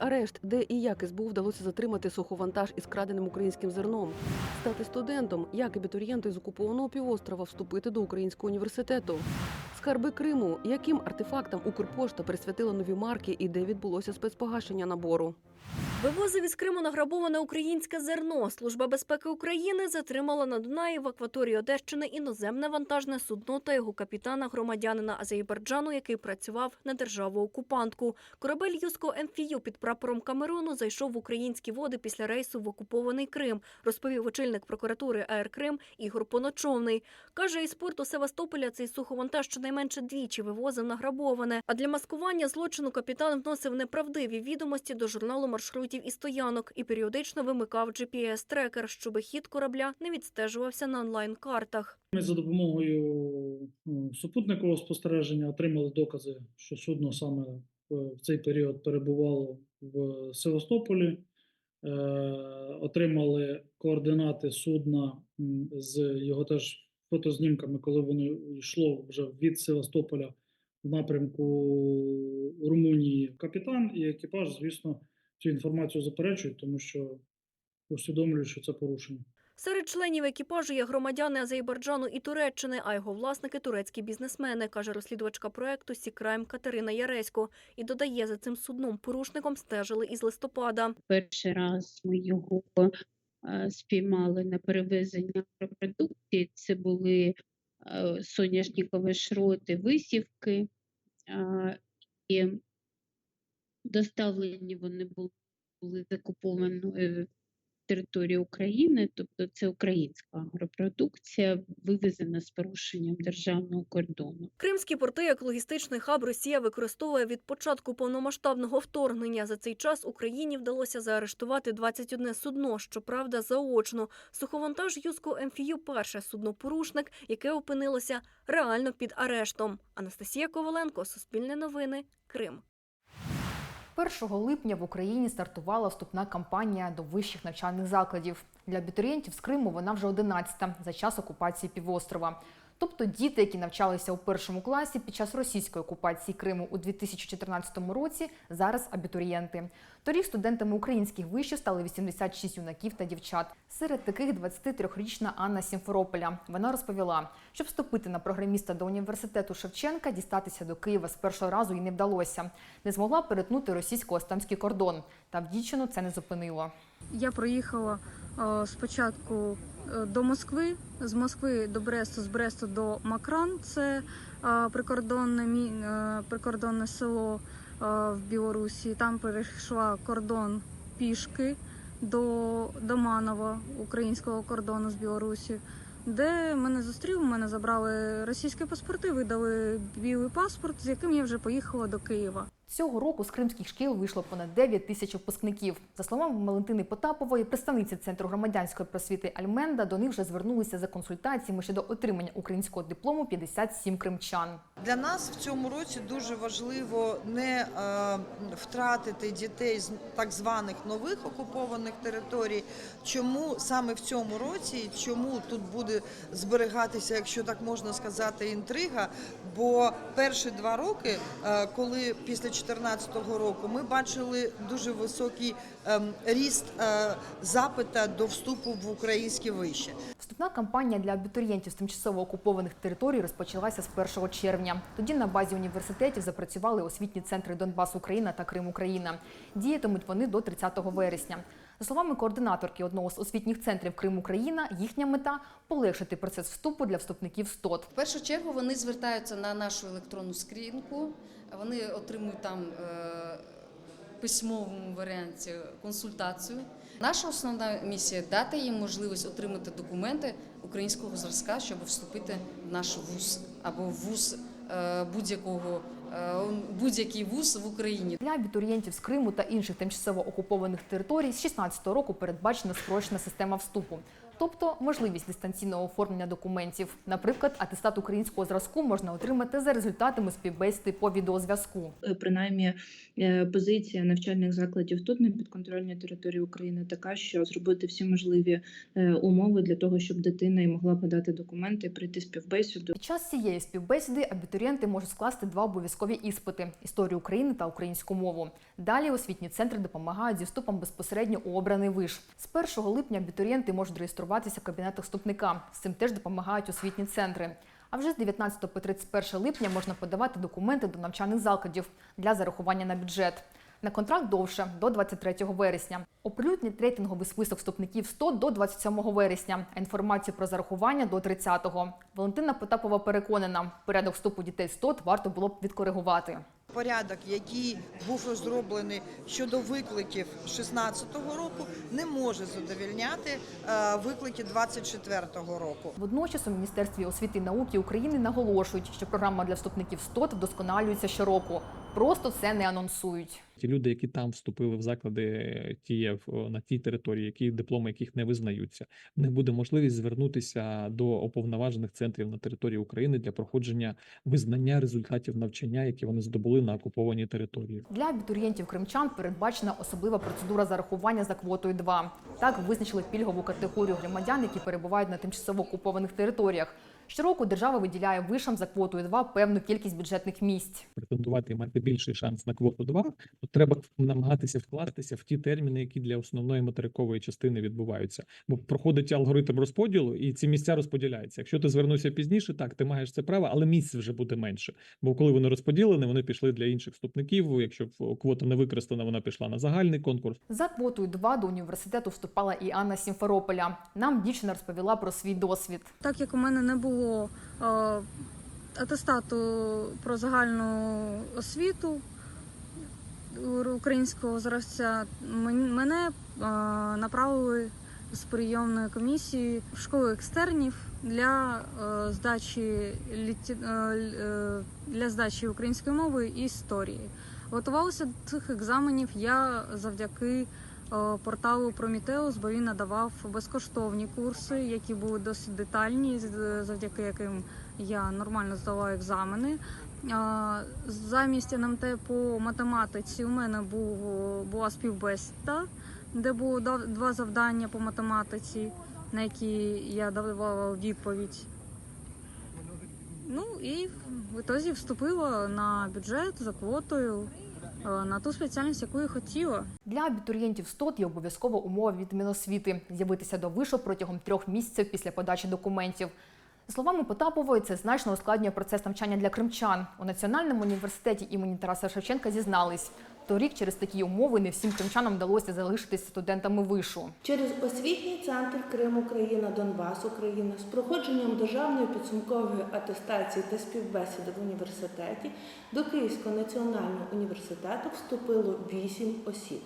арешт, де і як СБУ вдалося затримати суховантаж із краденим українським зерном, стати студентом, як абітурієнти з окупованого півострова вступити до українського університету. Скарби Криму, яким артефактам Укрпошта присвятила нові марки і де відбулося спецпогашення набору. Вивозив із Криму награбоване українське зерно. Служба безпеки України затримала на Дунаї в акваторії Одещини іноземне вантажне судно та його капітана громадянина Азербайджану, який працював на державу-окупантку. Корабель Юско МФЮ під прапором Камеруну зайшов в українські води після рейсу в окупований Крим, розповів очільник прокуратури АР Крим Ігор Поночовний. Каже, із порту Севастополя цей суховантаж щонайменше двічі вивозив награбоване. А для маскування злочину капітан вносив неправдиві відомості до журналу маршрутів і стоянок і періодично вимикав GPS-трекер, щоб хід корабля не відстежувався на онлайн-картах. Ми за допомогою ну, супутникового спостереження отримали докази, що судно саме в в цей період перебувало в Севастополі. Е, Отримали координати судна з його теж фотознімками, коли воно йшло вже від Севастополя в напрямку Румунії. Капітан і екіпаж, звісно, цю інформацію заперечують, тому що усвідомлюють, що це порушення. Серед членів екіпажу є громадяни Азербайджану і Туреччини, а його власники турецькі бізнесмени, каже розслідувачка проекту Сікрайм Катерина Яресько. І додає, за цим судном порушником стежили із листопада. Перший раз ми його е, спіймали на перевезення продукції. Це були е, соняшникові шроти, висівки, е, і доставлені вони були, були з окупованої території України, тобто це українська агропродукція, вивезена з порушенням державного кордону. Кримські порти як логістичний хаб Росія використовує від початку повномасштабного вторгнення. За цей час Україні вдалося заарештувати 21 судно, щоправда, заочно. Суховантаж Юско МФЮ – перше судно-порушник, яке опинилося реально під арештом. Анастасія Коваленко, Суспільне новини, Крим. 1 липня в Україні стартувала вступна кампанія до вищих навчальних закладів. Для абітурієнтів з Криму вона вже 11-та за час окупації півострова. Тобто діти, які навчалися у першому класі під час російської окупації Криму у 2014 році, зараз абітурієнти. Торік студентами українських вишів стали 86 юнаків та дівчат. Серед таких 23-річна Анна Сімферополя. Вона розповіла, щоб вступити на програміста до університету Шевченка, дістатися до Києва з першого разу їй не вдалося. Не змогла перетнути російсько-остамський кордон. Та в дівчину це не зупинило. Я проїхала е, спочатку е, до Москви, з Москви до Бресту, з Бресту до Макран, це е, прикордонне, мі- прикордонне село в Білорусі. Там перейшла кордон пішки до Доманова, українського кордону з Білорусі. Де мене зустріли, мене забрали російські паспорти, видали білий паспорт, з яким я вже поїхала до Києва. Цього року з кримських шкіл вийшло понад 9 тисяч випускників. За словами Валентини Потапової, представниці Центру громадянської просвіти Альменда, до них вже звернулися за консультаціями щодо отримання українського диплому 57 кримчан. Для нас в цьому році дуже важливо не е, втратити дітей з так званих нових окупованих територій. Чому саме в цьому році, чому тут буде зберігатися, якщо так можна сказати, інтрига? Бо перші два роки, е, коли після 2014 року ми бачили дуже високий ем, ріст е, запита до вступу в українське вище. Вступна кампанія для абітурієнтів з тимчасово окупованих територій розпочалася з 1 червня. Тоді на базі університетів запрацювали освітні центри Донбас Україна та Крим Україна. Діятимуть вони до 30 вересня. За словами координаторки одного з освітніх центрів Крим Україна, їхня мета полегшити процес вступу для вступників СТОТ. В першу чергу вони звертаються на нашу електронну скриньку, вони отримують там е, письмовому варіанті консультацію. Наша основна місія дати їм можливість отримати документи українського зразка, щоб вступити в наш вуз або в вуз е, будь-якого будь-який вуз в Україні. Для абітурієнтів з Криму та інших тимчасово окупованих територій з 16 року передбачена спрощена система вступу. Тобто можливість дистанційного оформлення документів. Наприклад, атестат українського зразку можна отримати за результатами співбесіди по відеозв'язку. Е, принаймні е, позиція навчальних закладів тут на підконтрольній території України така, що зробити всі можливі е, умови для того, щоб дитина і могла подати документи, прийти співбесіду. Під час цієї співбесіди абітурієнти можуть скласти два обов'язкові іспити історію України та українську мову. Далі освітні центри допомагають зі вступом безпосередньо у обраний виш. З 1 липня абітурієнти можуть реєструватися в кабінетах вступника. З цим теж допомагають освітні центри. А вже з 19 по 31 липня можна подавати документи до навчальних закладів для зарахування на бюджет. На контракт довше до 23 вересня. Оприлюднять рейтинговий список вступників 100 до 27 вересня. А інформацію про зарахування до 30-го. Валентина Потапова переконана, порядок вступу дітей 100 варто було б відкоригувати. Порядок, який був розроблений щодо викликів 16-го року, не може задовільняти е, виклики 24-го року. Водночас у Міністерстві освіти і науки України наголошують, що програма для вступників СТОТ вдосконалюється щороку. Просто це не анонсують. Ті люди, які там вступили в заклади ті є в- на тій території, які дипломи яких не визнаються, в них буде можливість звернутися до оповноважених центрів на території України для проходження визнання результатів навчання, які вони здобули на окупованій території. Для абітурієнтів кримчан передбачена особлива процедура зарахування за квотою 2. Так визначили пільгову категорію громадян, які перебувають на тимчасово окупованих територіях. Щороку держава виділяє вишам за квотою 2 певну кількість бюджетних місць. Претендувати і мати більший шанс на квоту 2, то треба намагатися вкластися в ті терміни, які для основної материкової частини відбуваються. Бо проходить алгоритм розподілу, і ці місця розподіляються. Якщо ти звернувся пізніше, так ти маєш це право, але місць вже буде менше. Бо коли вони розподілені, вони пішли для інших вступників. Якщо квота не використана, вона пішла на загальний конкурс. За квотою 2 до університету вступала і Анна Сімферополя. Нам дівчина розповіла про свій досвід. Так як у мене не було е, атестату про загальну освіту українського зразця, мене направили з прийомної комісії в школу екстернів для е, здачі е, е, для здачі української мови і історії. Готувалася до цих екзаменів я завдяки порталу Prometheus, бо він надавав безкоштовні курси, які були досить детальні, завдяки яким я нормально здала екзамени. Замість НМТ по математиці у мене був, була співбесіда, де було два завдання по математиці, на які я давала відповідь. Ну і в ітозі вступила на бюджет за квотою е, на ту спеціальність, яку я хотіла. Для абітурієнтів СТОТ є обов'язкова умова від Міносвіти з'явитися до вишу протягом трьох місяців після подачі документів. Словами Потапової, це значно ускладнює процес навчання для кримчан. У Національному університеті імені Тараса Шевченка зізнались, торік через такі умови не всім кримчанам вдалося залишитися студентами вишу. Через освітній центр Крим Україна, Донбас Україна з проходженням державної підсумкової атестації та співбесіди в університеті до Київського національного університету вступило 8 осіб.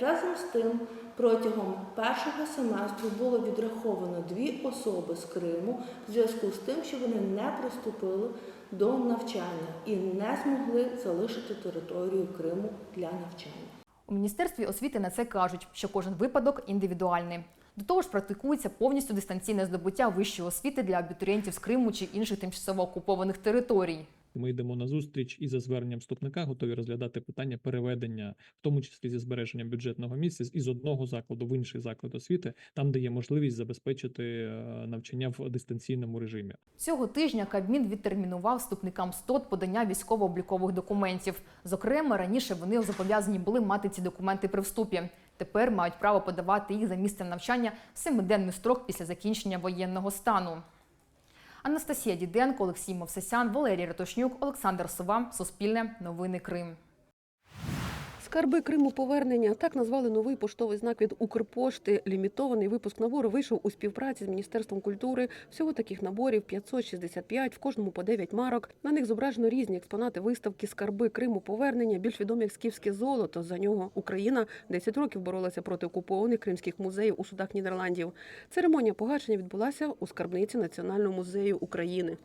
Разом з тим, протягом першого семестру було відраховано дві особи з Криму в зв'язку з тим, що вони не приступили до навчання і не змогли залишити територію Криму для навчання. У міністерстві освіти на це кажуть, що кожен випадок індивідуальний. До того ж, практикується повністю дистанційне здобуття вищої освіти для абітурієнтів з Криму чи інших тимчасово окупованих територій. Ми йдемо на зустріч і за зверненням вступника готові розглядати питання переведення, в тому числі зі збереженням бюджетного місця із одного закладу в інший заклад освіти, там де є можливість забезпечити е, навчання в дистанційному режимі. Цього тижня Кабмін відтермінував вступникам СТОТ подання військово-облікових документів. Зокрема, раніше вони зобов'язані були мати ці документи при вступі. Тепер мають право подавати їх за місцем навчання в семиденний строк після закінчення воєнного стану. Анастасія Діденко, Олексій Мовсесян, Валерій Ратушнюк, Олександр Сова. Суспільне. Новини Крим. Скарби Криму повернення так назвали новий поштовий знак від Укрпошти. Лімітований випуск набору вийшов у співпраці з міністерством культури. Всього таких наборів 565, в кожному по 9 марок. На них зображено різні експонати виставки Скарби Криму повернення, більш відомі як скіфське золото. За нього Україна 10 років боролася проти окупованих кримських музеїв у судах Нідерландів. Церемонія погашення відбулася у скарбниці Національного музею України.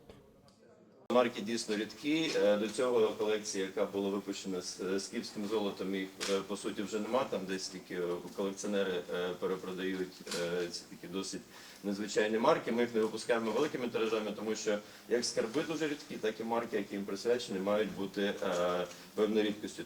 Марки дійсно рідкі. Е, До цього колекція, яка була випущена з, з київським золотом, їх е, по суті вже нема. Там десь тільки е, колекціонери е, перепродають е, ці такі досить незвичайні марки. Ми їх не випускаємо великими тиражами, тому що як скарби дуже рідкі, так і марки, які їм присвячені, мають бути е, певною рідкістю.